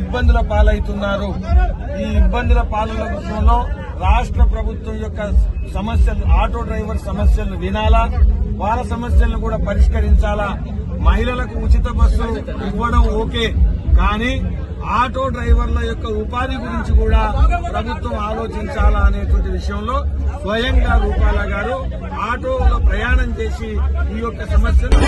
ఇబ్బందుల పాలవుతున్నారు. ఈ ఇబ్బందుల పాలన విషయంలో రాష్ట్ర ప్రభుత్వం యొక్క సమస్యలు ఆటో డ్రైవర్ సమస్యలను వినాలా? వాళ్ళ సమస్యలను కూడా పరిష్కరించాలా? మహిళలకు ఉచిత బస్సు ఇవ్వడం ఓకే. కానీ ఆటో డ్రైవర్ల యొక్క ఉపాధి గురించి కూడా ప్రభుత్వం ఆలోచించాలా అనేటువంటి విషయంలో స్వయంగా రూపాల గారు ఆటోలో ప్రయాణం చేసి ఈ యొక్క సమస్యను